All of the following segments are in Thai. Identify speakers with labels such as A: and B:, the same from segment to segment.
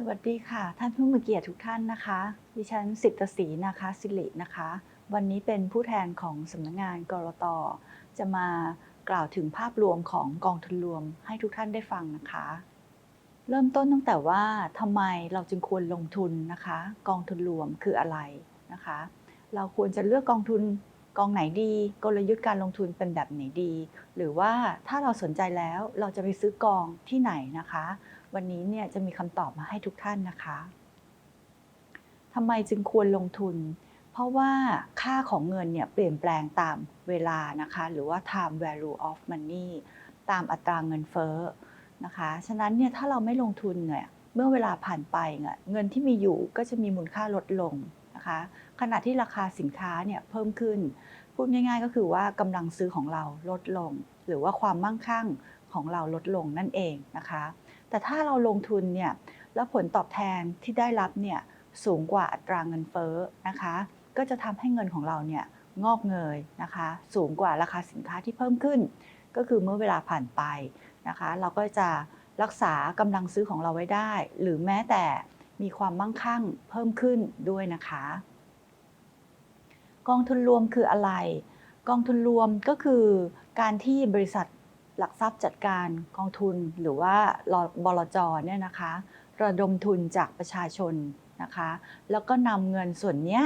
A: สวัสดีค่ะ ท่านผู้มีเกียรติทุกท่านนะคะ ดิฉันสิทธศรีนะคะสิรินะคะ วันนี้เป็นผู้แทนของสำนักงานกรตจะมากล่าวถึงภาพรวมของกองทุนรวมให้ทุกท่านได้ฟังนะคะ เริ่มต้นตั้งแต่ว่าทำไมเราจึงควรลงทุนนะคะ กองทุนรวมคืออะไรนะคะ เราควรจะเลือกกองทุนกองไหนดีกลยุทธ์การลงทุนเป็นแบบไหนดี หรือว่าถ้าเราสนใจแล้วเราจะไปซื้อกองที่ไหนนะคะ วันนี้เนี่ยจะมีคำตอบมาให้ทุกท่านนะคะทำไมจึงควรลงทุน เพราะว่าค่าของเงินเนี่ยเปลี่ยนแปลงตามเวลานะคะ หรือว่า time value of money ตามอัตราเงินเฟ้อนะคะ ฉะนั้นเนี่ยถ้าเราไม่ลงทุนเนี่ยเมื่อเวลาผ่านไปเนี่ยเงินที่มีอยู่ก็จะมีมูลค่าลดลงนะคะ ขณะที่ราคาสินค้าเนี่ยเพิ่มขึ้น พูดง่ายๆก็คือว่ากำลังซื้อของเราลดลง หรือว่าความมั่งคั่งของเราลดลงนั่นเองนะคะ แต่ถ้าเราลงทุนเนี่ยแล้วผลตอบแทนที่ได้รับเนี่ยสูงกว่าอัตราเงินเฟ้อนะคะ ก็จะทำให้เงินของเราเนี่ยงอกเงยนะคะ สูงกว่าราคาสินค้าที่เพิ่มขึ้น ก็คือเมื่อเวลาผ่านไปนะคะ เราก็จะรักษากำลังซื้อของเราไว้ได้ หรือแม้แต่มีความมั่งคั่งเพิ่มขึ้นด้วยนะคะ กองทุนรวมคืออะไร กองทุนรวมก็คือการที่บริษัท หลักทรัพย์จัดการกองทุนหรือว่าบลจเนี่ยนะคะระดมทุนจากประชาชนนะคะ แล้วก็นำเงินส่วนเนี้ย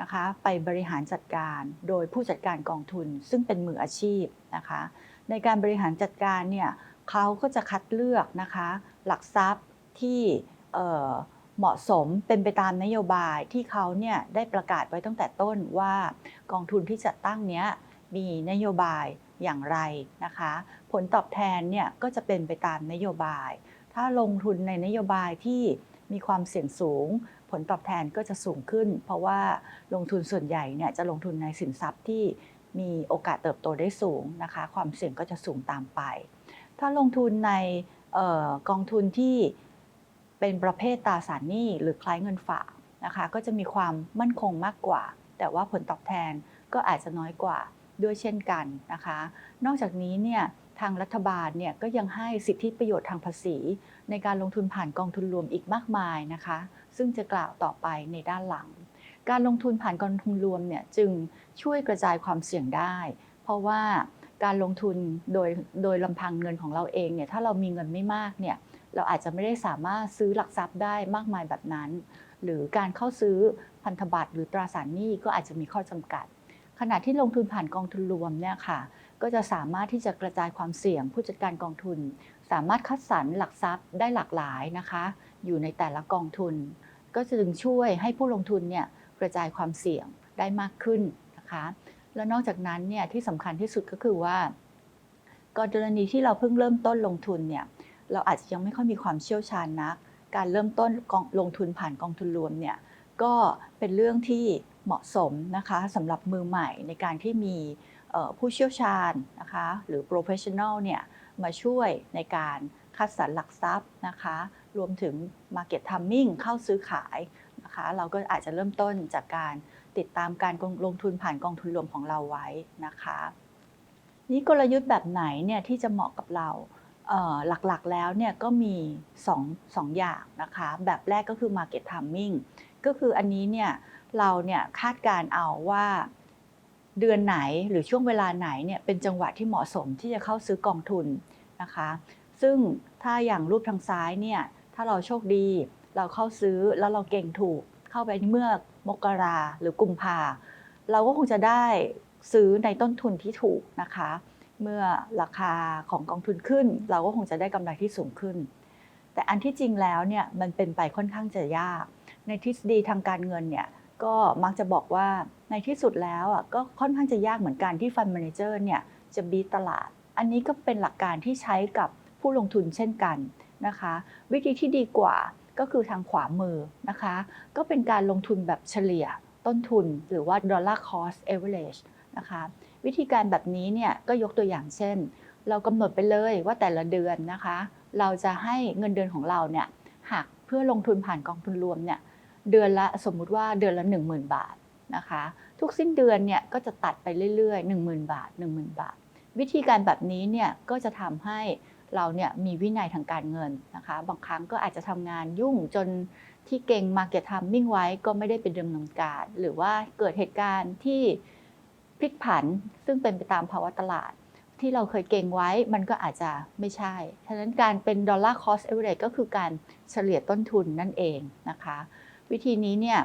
A: นะคะไปบริหารจัดการโดยผู้จัดการกองทุน ซึ่งเป็นมืออาชีพนะคะ ในการบริหารจัดการเนี่ยเขาก็จะคัดเลือกนะคะหลักทรัพย์ที่เเหมาะสมเป็นไปตามนโยบายที่เขาเนี่ยได้ประกาศไว้ตั้งแต่ต้นว่ากองทุนที่จัดตั้งเนี้ย มีนโยบายอย่างไรนะคะ ผลตอบแทนเนี่ยก็จะเป็นไปตามนโยบาย ถ้าลงทุนในนโยบายที่มีความเสี่ยงสูง ผลตอบแทนก็จะสูงขึ้น เพราะว่าลงทุนส่วนใหญ่เนี่ยจะลงทุนในสินทรัพย์ที่มีโอกาสเติบโตได้สูงนะคะ ความเสี่ยงก็จะสูงตามไป ถ้าลงทุนในออกองทุนที่เป็นประเภทตราสารหนี้หรือคล้ายเงินฝากนะคะ ก็จะมีความมั่นคงมากกว่า แต่ว่าผลตอบแทนก็อาจจะน้อยกว่า ด้วยเช่นกันนะคะ นอกจากนี้เนี่ยทางรัฐบาลเนี่ยก็ยังให้สิทธิประโยชน์ทางภาษี ในการลงทุนผ่านกองทุนรวมอีกมากมายนะคะ ซึ่งจะกล่าวต่อไปในด้านหลัง การลงทุนผ่านกองทุนรวมเนี่ยจึงช่วยกระจายความเสี่ยงได้ เพราะว่าการลงทุนโดยโดยลำพังเงินของเราเองเนี่ยถ้าเรามีเงินไม่มากเนี่ยเราอาจจะไม่ได้สามารถซื้อหลักทรัพย์ได้มากมายแบบนั้น หรือการเข้าซื้อพันธบัตรหรือตราสารหนี้ก็อาจจะมีข้อจำกัด ขณะที่ลงทุนผ่านกองทุนรวมเนี่ยค่ะ ก็จะสามารถที่จะกระจายความเสี่ยงผู้จัดการกองทุน สามารถคัดสรรหลักทรัพย์ได้หลากหลายนะคะ อยู่ในแต่ละกองทุน ก็จะจึงช่วยให้ผู้ลงทุนเนี่ยกระจายความเสี่ยงได้มากขึ้นนะคะ แล้วนอกจากนั้นเนี่ยที่สำคัญที่สุดก็คือว่ากรณีที่เราเพิ่งเริ่มต้นลงทุนเนี่ยเราอาจจะยังไม่ค่อยมีความเชี่ยวชาญนัก การเริ่มต้นลงทุนผ่านกองทุนรวมเนี่ยก็เป็นเรื่องที่ เหมาะสมนะคะสำหรับมือใหม่ในการที่มีผู้เชี่ยวชาญนะคะหรือ professional เนี่ยมาช่วยในการคัดสรรหลักทรัพย์นะคะ รวมถึง market timing เข้าซื้อขายนะคะ เราก็อาจจะเริ่มต้นจากการติดตามการลงทุนผ่านกองทุนรวมของเราไว้นะคะ นี้กลยุทธ์แบบไหนเนี่ยที่จะเหมาะกับเราหลักๆแล้วเนี่ยก็มี2 2อย่างนะคะ แบบแรกก็คือ market timing ก็คืออันนี้เนี่ย เราเนี่ยคาดการเอาว่าเดือนไหนหรือช่วงเวลาไหนเนี่ยเป็นจังหวะที่เหมาะสมที่จะเข้าซื้อกองทุนนะคะ ซึ่งถ้าอย่างรูปทางซ้ายเนี่ยถ้าเราโชคดีเราเข้าซื้อแล้วเราเก่งถูกเข้าไปเมื่อมกราหรือกุมภาเราก็คงจะได้ซื้อในต้นทุนที่ถูกนะคะ เมื่อราคาของกองทุนขึ้น เราก็คงจะได้กำไรที่สูงขึ้น แต่อันที่จริงแล้วเนี่ยมันเป็นไปค่อนข้างจะยาก ในทฤษฎีทางการเงินเนี่ย ก็มักจะบอกว่าในที่สุดแล้วอะก็ค่อนข้างจะยากเหมือนกันที่ฟันแมนเจอร์เนี่ยจะบีตลาด อันนี้ก็เป็นหลักการที่ใช้กับผู้ลงทุนเช่นกันนะคะ วิธีที่ดีกว่าก็คือทางขวามือนะคะ ก็เป็นการลงทุนแบบเฉลี่ยต้นทุนหรือว่า dollar cost average นะคะวิธีการแบบนี้เนี่ยก็ยกตัวอย่างเช่น เรากำหนดไปเลยว่าแต่ละเดือนนะคะ เราจะให้เงินเดือนของเราเนี่ยหักเพื่อลงทุนผ่านกองทุนรวมเนี่ย เดือนละสมมุติว่าเดือนละ 10,000 บาทนะคะ ทุกสิ้นเดือนเนี่ยก็จะตัดไปเรื่อยๆ 10,000 บาท 10,000 บาท วิธีการแบบนี้เนี่ยก็จะทำให้เราเนี่ยมีวินัยทางการเงินนะคะ บางครั้งก็อาจจะทำงานยุ่งจนที่เก่ง Market Timing ไว้ก็ไม่ได้เป็นดำเนินการ หรือว่าเกิดเหตุการณ์ที่พลิกผันซึ่งเป็นไปตามภาวะตลาด ที่เราเคยเก่งไว้มันก็อาจจะไม่ใช่ ฉะนั้นการเป็น dollar cost average ก็คือการเฉลี่ยต้นทุนนั่นเองนะคะ วิธีนี้เนี่ย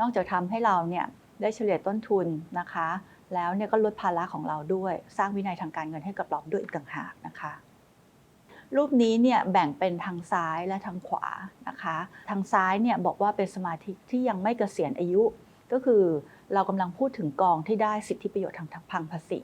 A: นอกจากทำให้เราเนี่ยได้เฉลี่ยต้นทุนนะคะ แล้วเนี่ยก็ลดภาระของเราด้วย สร้างวินัยทางการเงินให้กับเราด้วยอีกต่างหากนะคะ รูปนี้เนี่ยแบ่งเป็นทางซ้ายและทางขวานะคะ ทางซ้ายเนี่ยบอกว่าเป็นสมาชิกที่ยังไม่เกษียณอายุ ก็คือเรากำลังพูดถึงกองที่ได้สิทธิประโยชน์ทางพังภาษี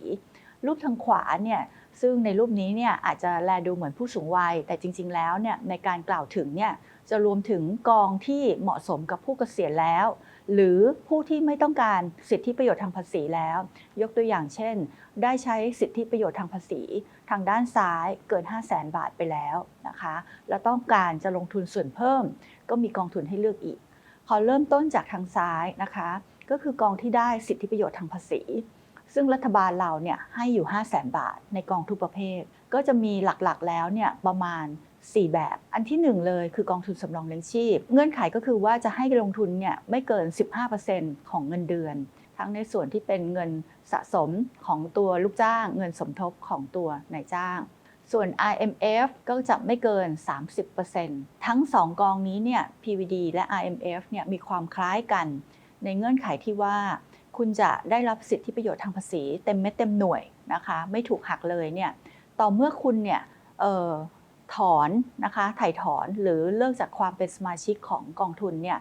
A: รูปทางขวาเนี่ยซึ่งในรูปนี้เนี่ยอาจจะแลดูเหมือนผู้สูงวัย แต่จริง ๆ แล้วเนี่ยในการกล่าวถึงเนี่ย จะรวมถึงกองที่เหมาะสมกับผู้เกษียณแล้ว หรือผู้ที่ไม่ต้องการสิทธิประโยชน์ทางภาษีแล้ว ยกตัวอย่างเช่น ได้ใช้สิทธิประโยชน์ทางภาษี ทางด้านซ้ายเกิน 5 0 0แสนบาทไปแล้วนะคะ แล้วต้องการจะลงทุนส่วนเพิ่ม ก็มีกองทุนให้เลือกอีก ขอเริ่มต้นจากทางซ้ายนะคะ ก็คือกองที่ได้สิทธิประโยชน์ทางภาษี ซึ่งรัฐบาลเราเนี่ยให้อยู่ 5 0 0แสนบาทในกองทุกประเภท ก็จะมีหลักๆแล้วเนี่ยประมาณ 4 แบบ อันที่ 1 เลยคือกองทุนสำรองเลี้ยงชีพ เงื่อนไขก็คือว่าจะให้ลงทุนเนี่ยไม่เกิน 15%ของเงินเดือน ทั้งในส่วนที่เป็นเงินสะสมของตัวลูกจ้าง เงินสมทบของตัวนายจ้าง ส่วน IMF ก็จะไม่เกิน 30%ทั้ง 2 กองนี้เนี่ย PVD และ IMF เนี่ยมีความคล้ายกัน ในเงื่อนไขที่ว่าคุณจะได้รับสิทธิประโยชน์ทางภาษีเต็มเม็ดเต็มหน่วยนะคะ ไม่ถูกหักเลยเนี่ยต่อเมื่อคุณเนี่ย ถอนนะคะถ่ายถอนหรือเลิกจากความเป็นสมาชิกของกองทุนเนี่ย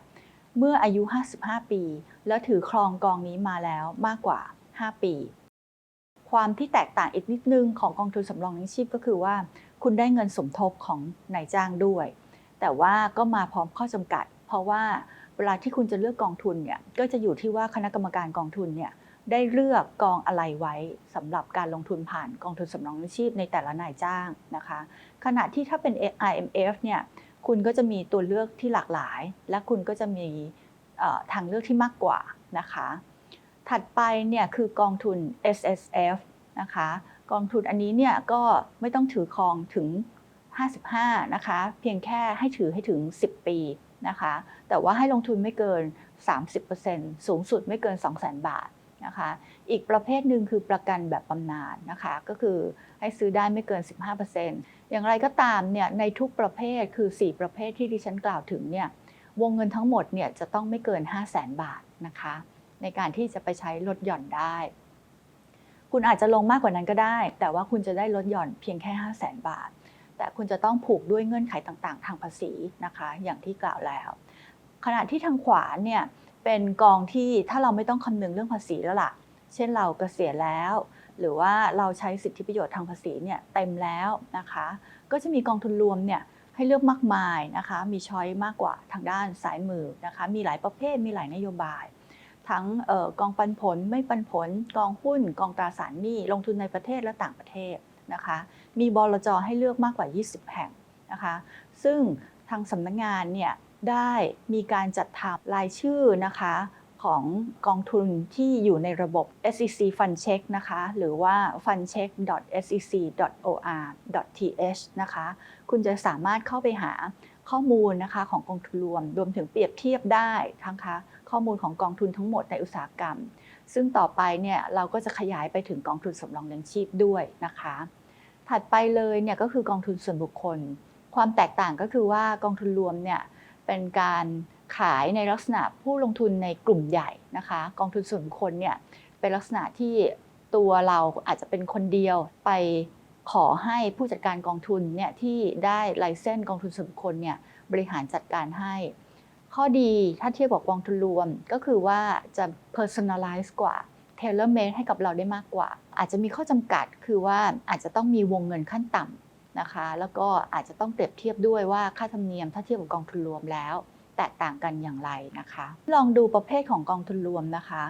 A: เมื่ออายุ 55 ปี แล้วถือครองกองนี้มาแล้วมากกว่า 5 ปี ความที่แตกต่างอีกนิดนึงของกองทุนสำรองเลี้ยงชีพก็คือว่า คุณได้เงินสมทบของนายจ้างด้วย แต่ว่าก็มาพร้อมข้อจำกัด เพราะว่าเวลาที่คุณจะเลือกกองทุนเนี่ยก็จะอยู่ที่ว่าคณะกรรมการกองทุนเนี่ย ได้เลือกกองอะไรไว้สำหรับการลงทุนผ่านกองทุนสำรองเลี้ยงชีพในแต่ละนายจ้างนะคะ ขณะที่ถ้าเป็น IMF เนี่ยคุณก็จะมีตัวเลือกที่หลากหลาย และคุณก็จะมีทางเลือกที่มากกว่านะคะ ถัดไปเนี่ยคือกองทุน S S F นะคะกองทุนอันนี้เนี่ยก็ไม่ต้องถือครองถึง 55 นะคะ เพียงแค่ให้ถือให้ถึง 10 ปีนะคะ แต่ว่าให้ลงทุนไม่เกิน 30%สูงสุดไม่เกิน 200,000 บาท นะคะ อีกประเภทหนึ่งคือประกันแบบบำนาญนะคะ ก็คือให้ซื้อได้ไม่เกิน 15%อย่างไรก็ตามเนี่ยในทุกประเภทคือ 4 ประเภทที่ดิฉันกล่าวถึงเนี่ยวงเงินทั้งหมดเนี่ยจะต้องไม่เกิน 5 0 0 0 0 0บาทนะคะ ในการที่จะไปใช้ลดหย่อนได้ คุณอาจจะลงมากกว่านั้นก็ได้ แต่ว่าคุณจะได้ลดหย่อนเพียงแค่ 5 0 0 0 0 0บาท แต่คุณจะต้องผูกด้วยเงื่อนไขต่างๆ ทางภาษีนะคะ อย่างที่กล่าวแล้ว ขณะที่ทางขวาเนี่ย เป็นกองที่ถ้าเราไม่ต้องคำนึงเรื่องภาษีแล้วล่ะ เช่นเราเกษียณแล้ว หรือว่าเราใช้สิทธิประโยชน์ทางภาษีเนี่ยเต็มแล้วนะคะ ก็จะมีกองทุนรวมเนี่ยให้เลือกมากมายนะคะ มีช้อยมากกว่าทางด้านซ้ายมือนะคะ มีหลายประเภท มีหลายนโยบาย ทั้งออกองปันผล ไม่ปันผล กองหุ้น กองตราสารหนี้ ลงทุนในประเทศและต่างประเทศนะคะ มีบลจให้เลือกมากกว่า 20 แห่งนะคะ ซึ่งทางสำนักงานเนี่ย ได้มีการจัดทำรายชื่อนะคะของกองทุนที่อยู่ในระบบ SEC Fund Check นะคะ หรือว่า fundcheck.sec.or.th นะคะ คุณจะสามารถเข้าไปหาข้อมูลนะคะของกองทุนรวม รวมถึงเปรียบเทียบได้ทั้งคะข้อมูลของกองทุนทั้งหมดในอุตสาหกรรม ซึ่งต่อไปเนี่ยเราก็จะขยายไปถึงกองทุนสำรองเลี้ยงชีพด้วยนะคะ ถัดไปเลยเนี่ยก็คือกองทุนส่วนบุคคล ความแตกต่างก็คือว่ากองทุนรวมเนี่ย เป็นการขายในลักษณะผู้ลงทุนในกลุ่มใหญ่นะคะ กองทุนส่วนคคลเนี่ยเป็นลักษณะที่ตัวเราอาจจะเป็นคนเดียวไปขอให้ผู้จัดการกองทุนเนี่ยที่ได้ไลเซนส์กองทุนส่วนบุคคลเนี่ยบริหารจัดการให้ ข้อดีถ้าเทียบกับกองทุนรวมก็คือว่าจะ personalize กว่า tailor made ให้กับเราได้มากกว่า อาจจะมีข้อจำกัดคือว่าอาจจะต้องมีวงเงินขั้นต่ำ นะคะ แล้วก็อาจจะต้องเปรียบเทียบด้วยว่าค่าธรรมเนียมถ้าเทียบกับกองทุนรวมแล้ว แตกต่างกันอย่างไรนะคะ ลองดูประเภทของกองทุนรวมนะคะ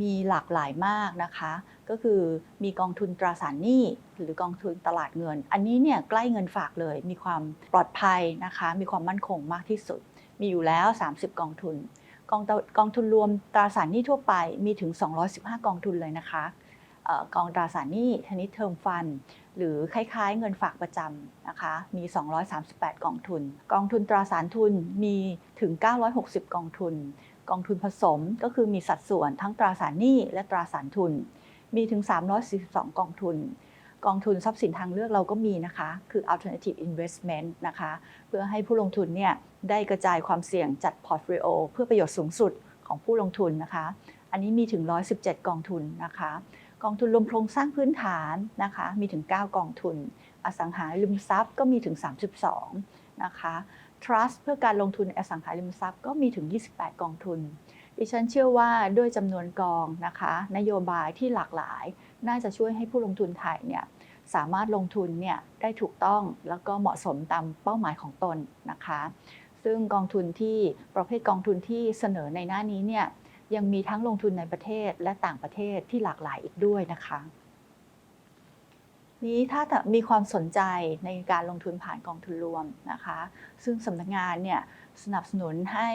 A: มีหลากหลายมากนะคะ ก็คือมีกองทุนตราสารหนี้หรือกองทุนตลาดเงิน อันนี้เนี่ยใกล้เงินฝากเลย มีความปลอดภัยนะคะ มีความมั่นคงมากที่สุด มีอยู่แล้ว 30 กองทุนกองกองทุนรวมตราสารหนี้ทั่วไปมีถึง 215 กองทุนเลยนะคะ กองตราสารหนี้ชนิดเทอมฟัน หรือคล้ายๆ เงินฝากประจำนะคะมี 238 กองทุน กองทุนตราสารทุนมีถึง 960 กองทุน กองทุนผสมก็คือมีสัดส่วนทั้งตราสารหนี้และตราสารทุน มีถึง 342 กองทุน กองทุนทรัพย์สินทางเลือกเราก็มีนะคะ คือ alternative investment นะคะเพื่อให้ผู้ลงทุนเนี่ยได้กระจายความเสี่ยงจัดพอร์ตโฟลิโอเพื่อประโยชน์สูงสุดของผู้ลงทุนนะคะ อันนี้มีถึง 117 กองทุนนะคะ กองทุนรวมโครงสร้างพื้นฐานนะคะมีถึง 9 กองทุน อสังหาริมทรัพย์ก็มีถึง 32นะคะ trust เพื่อการลงทุนอสังหาริมทรัพย์ก็มีถึง 28 กองทุน ดิฉันเชื่อว่าด้วยจำนวนกองนะคะนโยบายที่หลากหลาย น่าจะช่วยให้ผู้ลงทุนไทยเนี่ยสามารถลงทุนเนี่ยได้ถูกต้องแล้วก็เหมาะสมตามเป้าหมายของตนนะคะ ซึ่งกองทุนที่ประเภทกองทุนที่เสนอในหน้านี้เนี่ย ยังมีทั้งลงทุนในประเทศและต่างประเทศที่หลากหลายอีกด้วยนะคะ นี้ถ้ามีความสนใจในการลงทุนผ่านกองทุนรวมนะคะ ซึ่งสำนักงานเนี่ยสนับสนุนให้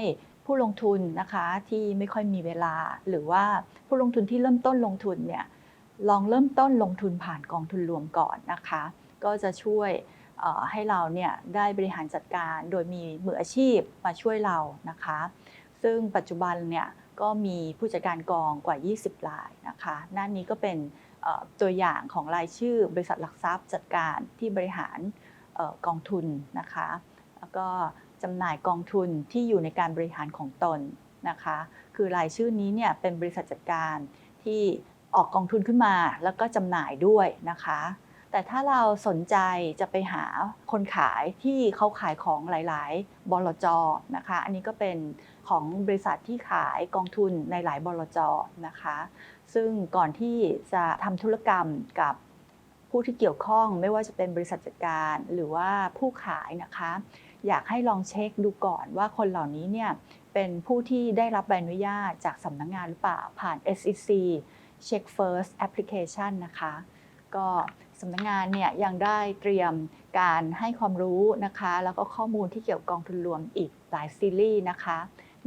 A: ผู้ลงทุนนะคะที่ไม่ค่อยมีเวลา หรือว่าผู้ลงทุนที่เริ่มต้นลงทุนเนี่ยลองเริ่มต้นลงทุนผ่านกองทุนรวมก่อนนะคะ ก็จะช่วยให้เราเนี่ยได้บริหารจัดการโดยมีมืออาชีพมาช่วยเรานะคะ ซึ่งปัจจุบันเนี่ย ก็มีผู้จัดการกองกว่า 20รายนะคะหน้านี้ก็เป็นตัวอย่างของรายชื่อบริษัทหลักทรัพย์จัดการที่บริหารออกองทุนนะคะ แล้วก็จำหน่ายกองทุนที่อยู่ในการบริหารของตนนะคะ คือรายชื่อนี้เนี่ยเป็นบริษัทจัดการที่ออกกองทุนขึ้นมาแล้วก็จำหน่ายด้วยนะคะ แต่ถ้าเราสนใจจะไปหาคนขายที่เขาขายของหลาย ๆ บลจนะคะ อันนี้ก็เป็น ของบริษัทที่ขายกองทุนในหลายบลจนะคะ ซึ่งก่อนที่จะทำธุรกรรมกับผู้ที่เกี่ยวข้องไม่ว่าจะเป็นบริษัทจัดการหรือว่าผู้ขายนะคะ อยากให้ลองเช็คดูก่อนว่าคนเหล่านี้เนี่ยเป็นผู้ที่ได้รับใบอนุญาตจากสำนักงานหรือเปล่าผ่าน SEC Check First Application นะคะ ก็สำนักงานเนี่ยยังได้เตรียมการให้ความรู้นะคะ แล้วก็ข้อมูลที่เกี่ยวกับกองทุนรวมอีกหลายซีรีส์นะคะ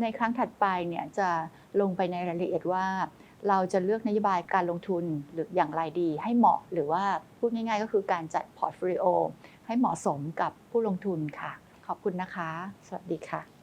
A: ในครั้งถัดไปเนี่ยจะลงไปในรายละเอียดว่า เราจะเลือกนโยบายการลงทุนหรืออย่างไรดี ให้เหมาะหรือว่าพูดง่าย ๆ ก็คือการจัดพอร์ตโฟลิโอให้เหมาะสมกับผู้ลงทุนค่ะ ขอบคุณนะคะ สวัสดีค่ะ